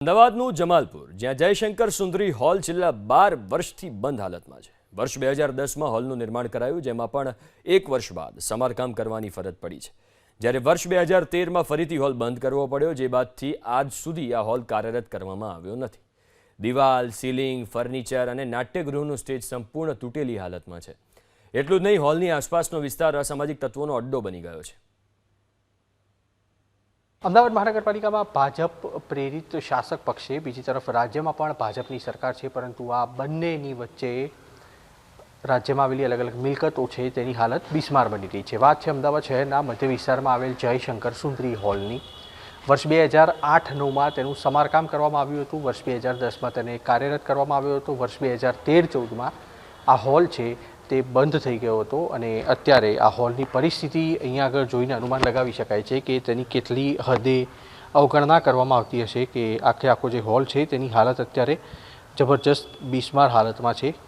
અમદાવાદનું જમાલપુર, જ્યાં જયશંકર સુંદરી હોલ છેલ્લા બાર વર્ષથી બંધ હાલતમાં છે. વર્ષ બે હજાર દસમાં હોલનું નિર્માણ કરાયું, જેમાં પણ એક વર્ષ બાદ સમારકામ કરવાની ફરજ પડી છે. જ્યારે વર્ષ બે હજાર તેરમાં ફરીથી હોલ બંધ કરવો પડ્યો, જે બાદથી આજ સુધી આ હોલ કાર્યરત કરવામાં આવ્યો નથી. દિવાલ, સીલિંગ, ફર્નિચર અને નાટ્યગૃહનું સ્ટેજ સંપૂર્ણ તૂટેલી હાલતમાં છે. એટલું જ નહીં, હોલની આસપાસનો વિસ્તાર અસામાજિક તત્વોનો અડ્ડો બની ગયો છે. અમદાવાદ મહાનગરપાલિકામાં ભાજપ પ્રેરિત શાસક પક્ષે બીજી તરફ રાજ્યમાં પણ ભાજપની સરકાર છે, પરંતુ આ બંનેની વચ્ચે રાજ્યમાં આવેલી અલગ અલગ મિલકતો છે, તેની હાલત બિસ્માર બની રહી છે. વાત છે અમદાવાદ શહેરના મધ્ય વિસ્તારમાં આવેલ જયશંકર સુંદરી હોલની. વર્ષ બે હજાર આઠ નવમાં તેનું સમારકામ કરવામાં આવ્યું હતું. વર્ષ બે હજાર દસમાં તેને કાર્યરત કરવામાં આવ્યો હતો. વર્ષ બે હજાર તેર ચૌદમાં આ હોલ છે તે બંધ થઈ ગયો હતો અને અત્યારે આ હોલની પરિસ્થિતિ અહીંયા આગળ જોઈને અનુમાન લગાવી શકાય છે કે તેની કેટલી હદે અવગણના કરવામાં આવતી હશે કે આખે આખો જે હોલ છે તેની હાલત અત્યારે જબરજસ્ત, બિસ્માર હાલતમાં છે.